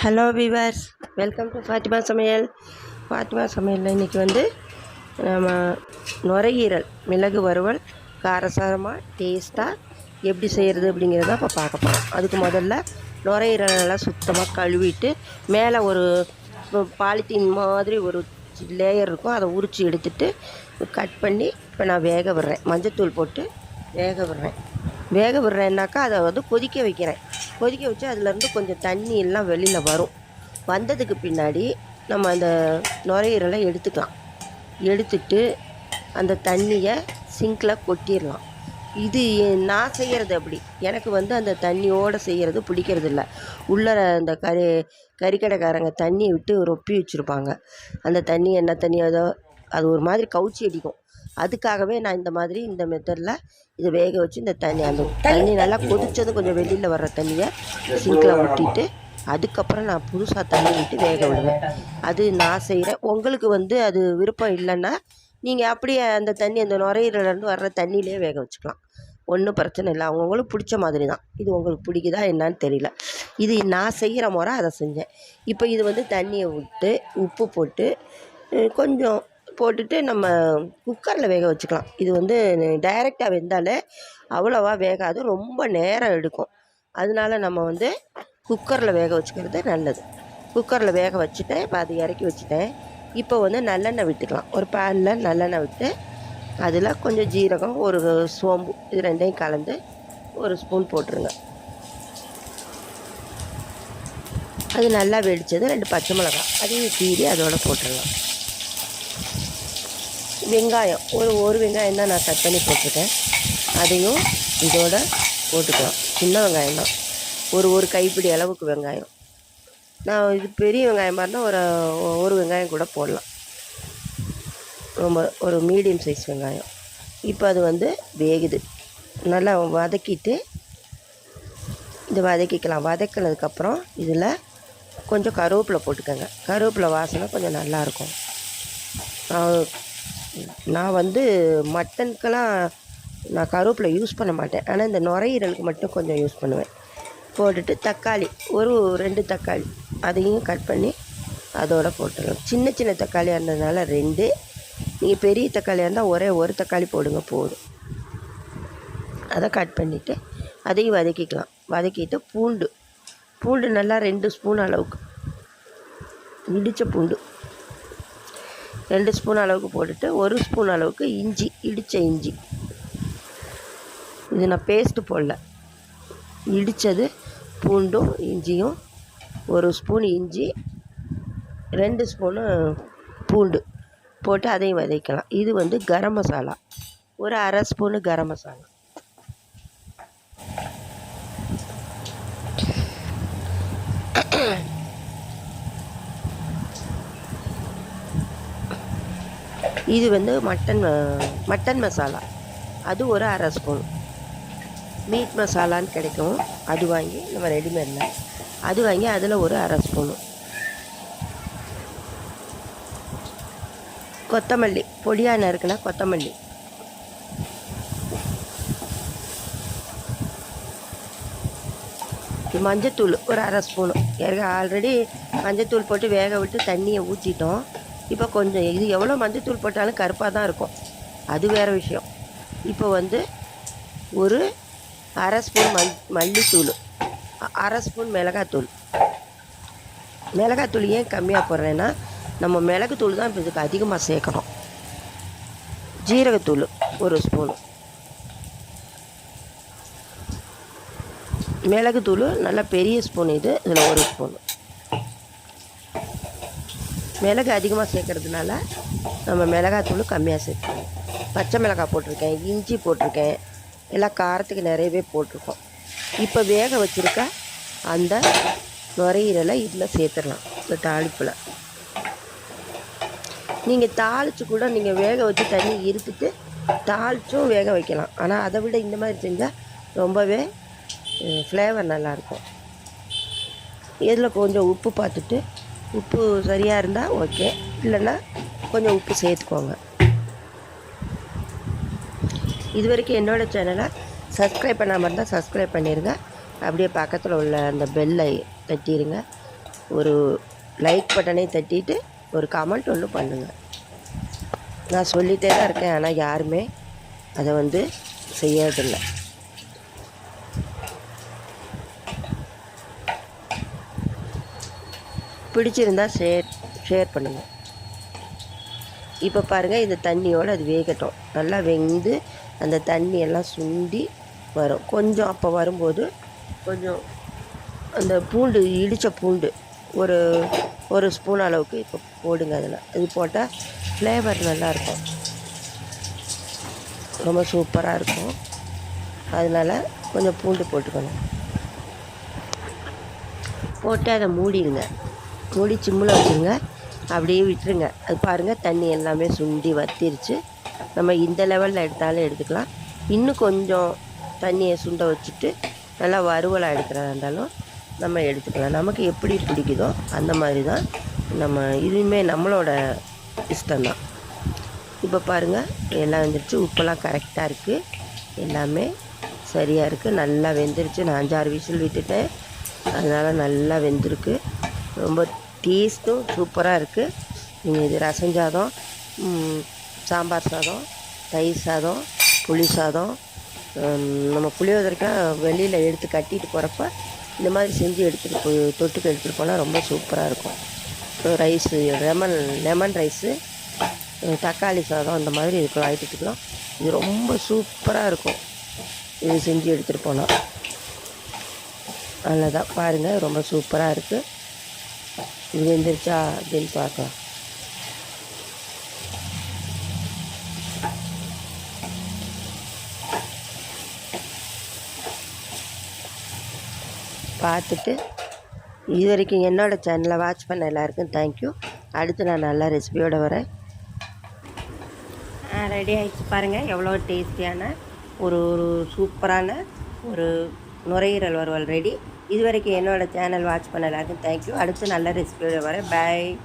Hello viewers welcome to Fathima சமையல் ஃபாத்திமா சமையலில் இன்றைக்கி வந்து நம்ம நுரையீரல் மிளகு வறுவல் காரசாரமாக டேஸ்ட்டாக எப்படி செய்கிறது அப்படிங்கிறத இப்போ பார்க்க போகிறோம் அதுக்கு முதல்ல நுரையீரல் நல்லா சுத்தமாக கழுவிட்டு மேலே ஒரு பாலித்தீன் மாதிரி ஒரு லேயர் இருக்கும். அதை உரித்து எடுத்துட்டு கட் பண்ணி இப்போ நான் வேக விடுறேன். மஞ்சத்தூள் போட்டு வேக விடுறேன். வேக விடுறேன்னாக்கா அதை வந்து கொதிக்க வைக்கிறேன். கொதிக்க வச்சு அதுலேருந்து கொஞ்சம் தண்ணி எல்லாம் வெளியில் வரும். வந்ததுக்கு பின்னாடி நம்ம அந்த நுரையீரலை எடுத்துக்கலாம். எடுத்துட்டு அந்த தண்ணியை சிங்கில் கொட்டிடலாம். இது நான் செய்கிறது அப்படி. எனக்கு வந்து அந்த தண்ணியோடு செய்கிறது பிடிக்கிறது இல்லை உள்ளே அந்த கறி கறிக்கடைக்காரங்க தண்ணியை விட்டு ரொப்பி வச்சுருப்பாங்க. அந்த தண்ணி என்ன தண்ணி ஏதோ அது ஒரு மாதிரி கவுச்சி அடிக்கும். அதுக்காகவே நான் இந்த மாதிரி இந்த மெத்தடில் இதை வேக வச்சு இந்த தண்ணி அந்த தண்ணி. நல்லா கொதித்ததும் கொஞ்சம் வெளியில் வர்ற தண்ணியை சிங்கில் ஊற்றிட்டு அதுக்கப்புறம் நான் புதுசாக தண்ணி விட்டு வேக விடுவேன். அது நான் செய்கிறேன் உங்களுக்கு வந்து அது விருப்பம் இல்லைன்னா நீங்கள் அப்படியே அந்த தண்ணி அந்த நுரையீரலேருந்து வர்ற தண்ணியிலே வேக வச்சுக்கலாம். ஒன்றும் பிரச்சனை இல்லை. அவங்கவுங்களுக்கு பிடிச்ச மாதிரி தான். இது உங்களுக்கு பிடிக்குதா என்னன்னு தெரியல. இது நான் செய்கிற முறை அதை செஞ்சேன். இப்போ இது வந்து தண்ணியை விட்டு உப்பு போட்டு கொஞ்சம் போட்டுட்டு நம்ம குக்கரில் வேக வச்சுக்கலாம். இது வந்து டைரெக்டாக வெந்தாலே அவ்வளோவா வேகாது. ரொம்ப நேரம் எடுக்கும். அதனால நம்ம வந்து குக்கரில் வேக வச்சுக்கிறது நல்லது. குக்கரில் வேக வச்சுட்டேன் இப்போ அதை இறக்கி வச்சுட்டேன். இப்போ வந்து நல்லெண்ணெய் விட்டுக்கலாம். ஒரு பேனில் நல்லெண்ணெய் விட்டு அதில் கொஞ்சம் ஜீரகம் ஒரு சோம்பு இது ரெண்டையும் கலந்து ஒரு ஸ்பூன் போட்டுருங்க. அது நல்லா வெடித்தது ரெண்டு பச்சை மிளகாய். அதையும் கீறி அதோட போட்டுடலாம். வெங்காயம். ஒரு ஒரு வெங்காயம் தான் நான் கட் பண்ணி போட்டிருக்கேன். அதையும் இதோட போட்டுக்கலாம். சின்ன வெங்காயம் தான். ஒரு ஒரு கைப்பிடி அளவுக்கு வெங்காயம். நான் இது பெரிய வெங்காயமாக இருந்தால் ஒரு ஒரு வெங்காயம் கூட போடலாம். ரொம்ப ஒரு மீடியம் சைஸ் வெங்காயம். இப்போ அது வந்து வேகுது. நல்லா வதக்கிட்டு இதை வதக்கிக்கலாம். வதக்கினதுக்கப்புறம் இதில் கொஞ்சம் கருவேப்பிலை போட்டுக்கோங்க. கருவேப்பிலை வாசனை கொஞ்சம் நல்லாயிருக்கும் நான் வந்து மட்டனுக்கெல்லாம் நான் கருவேப்பிலை யூஸ் பண்ண மாட்டேன். ஆனால் இந்த நுரையீரலுக்கு மட்டும் கொஞ்சம் யூஸ் பண்ணுவேன். போட்டுட்டு தக்காளி ஒரு ரெண்டு தக்காளி அதையும் கட் பண்ணி அதோடு போட்டுடலாம் சின்ன சின்ன தக்காளியாக இருந்ததுனால ரெண்டு. நீங்கள் பெரிய தக்காளியாக இருந்தால் ஒரே ஒரு தக்காளி போடுங்க போதும். அதை கட் பண்ணிவிட்டு அதையும் வதக்கிக்கலாம். வதக்கிட்டு பூண்டு. பூண்டு நல்லா ரெண்டு ஸ்பூன் அளவுக்கு. இடித்த பூண்டு. ரெண்டு ஸ்பூன் அளவுக்கு போட்டுட்டு ஒரு ஸ்பூன் அளவுக்கு இஞ்சி இடித்த இஞ்சி. இது நான் பேஸ்ட்டு போடல. இடித்தது பூண்டும் இஞ்சியும் ஒரு ஸ்பூன் இஞ்சி ரெண்டு ஸ்பூனு பூண்டு போட்டு அதையும் வதக்கலாம். இது வந்து கரம் மசாலா. ஒரு அரை ஸ்பூனு கரம் மசாலா. இது வந்து மட்டன் மட்டன் மசாலா. அது ஒரு அரை ஸ்பூன். மீட் மசாலான்னு கிடைக்கும். அது வாங்கி நம்ம ரெடிமேடில் அது வாங்கி அதில் ஒரு அரை ஸ்பூனு. கொத்தமல்லி பொடியான இருக்குன்னா கொத்தமல்லி. மஞ்சத்தூள் ஒரு அரை ஸ்பூனு. ஆல்ரெடி மஞ்சத்தூள் போட்டு வேக விட்டு தண்ணியை ஊற்றிட்டோம் இப்போ கொஞ்சம் இது எவ்வளோ மஞ்சத்தூள் போட்டாலும் கருப்பாக தான் இருக்கும். அது வேறு விஷயம். இப்போ வந்து ஒரு அரை ஸ்பூன் மல் மல்லித்தூள் அரை ஸ்பூன் மிளகாத்தூள். மிளகாத்தூள் ஏன் கம்மியாக போடுறேன்னா நம்ம மிளகுத்தூள் தான் இப்போ இதுக்கு அதிகமாக சேர்க்கணும். ஜீரகத்தூள் ஒரு ஸ்பூனு. மிளகுத்தூள் நல்லா பெரிய ஸ்பூன் இது இதில் ஒரு ஸ்பூன். மிளகு அதிகமாக சேர்க்கறதுனால நம்ம மிளகாத்தூள் கம்மியாக சேர்க்கணும் பச்சை மிளகாய் போட்டிருக்கேன் இஞ்சி போட்டிருக்கேன் எல்லாம் காரத்துக்கு நிறையவே போட்டிருக்கோம். இப்போ வேக வச்சுருக்க அந்த நுரையீரலை இதில் சேர்த்துடலாம் இந்த தாளிப்பில். நீங்கள் தாளித்து கூட நீங்கள் வேக வச்சு தண்ணி இருத்துட்டு தாளிச்சும் வேக வைக்கலாம். ஆனால் அதை விட இந்த மாதிரி செஞ்சால் ரொம்பவே ஃப்ளேவர் நல்லாயிருக்கும் இதில் கொஞ்சம் உப்பு பார்த்துட்டு உப்பு சரியாக இருந்தால் ஓகே. இல்லைன்னா கொஞ்சம் உப்பு சேர்த்துக்கோங்க. இது வரைக்கும் என்னோடய சேனலை சப்ஸ்கிரைப் பண்ணாமல் இருந்தால் சப்ஸ்கிரைப் பண்ணிடுங்க அப்படியே பக்கத்தில் உள்ள அந்த பெல்லை தட்டிடுங்க ஒரு லைக் பட்டனை தட்டிட்டு ஒரு கமெண்ட் ஒன்று பண்ணுங்கள் நான் சொல்லிகிட்டே தான் இருக்கேன் ஆனால் யாருமே அதை வந்து செய்யறதில்லை. பிடிச்சிருந்தா ஷேர் ஷேர் பண்ணுங்கள் இப்போ பாருங்கள் இந்த தண்ணியோடு அது வேகட்டும். நல்லா வெந்து அந்த தண்ணி எல்லாம் சுண்டி வரும். கொஞ்சம் அப்போ வரும்போது கொஞ்சம் அந்த பூண்டு இடித்த பூண்டு ஒரு ஒரு ஸ்பூன் அளவுக்கு இப்போ போடுங்க அதில். இது போட்டால் ஃப்ளேவர் நல்லாயிருக்கும். ரொம்ப சூப்பராக இருக்கும். அதனால் கொஞ்சம் பூண்டு போட்டுக்கணும் போட்டு அதை மூடிடுங்க. மூடி சிம்மில் வச்சுருங்க. அப்படியே விட்டுருங்க. அது பாருங்கள் தண்ணி எல்லாமே சுண்டி வத்திருச்சு. நம்ம இந்த லெவலில் எடுத்தாலும் எடுத்துக்கலாம். இன்னும் கொஞ்சம் தண்ணியை சுண்ட வச்சுட்டு நல்லா வறுவலாக எடுக்கிறதா இருந்தாலும் நம்ம எடுத்துக்கலாம். நமக்கு எப்படி பிடிக்குதோ அந்த மாதிரி தான் நம்ம இதுவுமே நம்மளோட இஷ்டம்தான் இப்போ பாருங்கள் எல்லாம் வெந்துருச்சு. உப்பெல்லாம் கரெக்டாக இருக்குது எல்லாமே சரியாக இருக்குது நல்லா வெந்துருச்சு. நான் அஞ்சாறு விசில் விட்டுட்டேன். அதனால் நல்லா வெந்திருக்கு. ரொம்ப டேஸ்ட்டும் சூப்பராக இருக்குது நீங்கள் இது ரசம் சாதம் சாம்பார் சாதம் தயிர் சாதம் புளி சாதம் நம்ம புளியோதரைக்காய் வெளியில் எடுத்து கட்டிட்டு போகிறப்ப இந்த மாதிரி செஞ்சு எடுத்துகிட்டு போய் தொட்டுக்கு எடுத்துகிட்டு போனால் ரொம்ப சூப்பராக இருக்கும். ரைஸு லெமன் லெமன் ரைஸு தக்காளி சாதம் அந்த மாதிரி இதுக்கு ஐட்டத்துக்குலாம் இது ரொம்ப சூப்பராக இருக்கும். இது செஞ்சு எடுத்துகிட்டு போனால் அவ்வளோதான் பாருங்கள் ரொம்ப சூப்பராக இருக்குது இது வெந்துருச்சா அப்படின்னு பார்க்கலாம். பார்த்துட்டு இது வரைக்கும் என்னோடய சேனலை வாட்ச் பண்ண எல்லாருக்கும் தேங்க்யூ அடுத்து நான் நல்லா ரெசிபியோடு வரேன். ரெடி ஆகிடுச்சு பாருங்கள் எவ்வளோ டேஸ்டியான ஒரு ஒரு சூப்பரான ஒரு நுரையீரல் வறுவல் ரெடி இது வரைக்கும் என்னோடய சேனல் வாட்ச் பண்ண எல்லாருக்கும் தேங்க்யூ அடுத்து நல்ல ரெசிபியோட வரேன். பை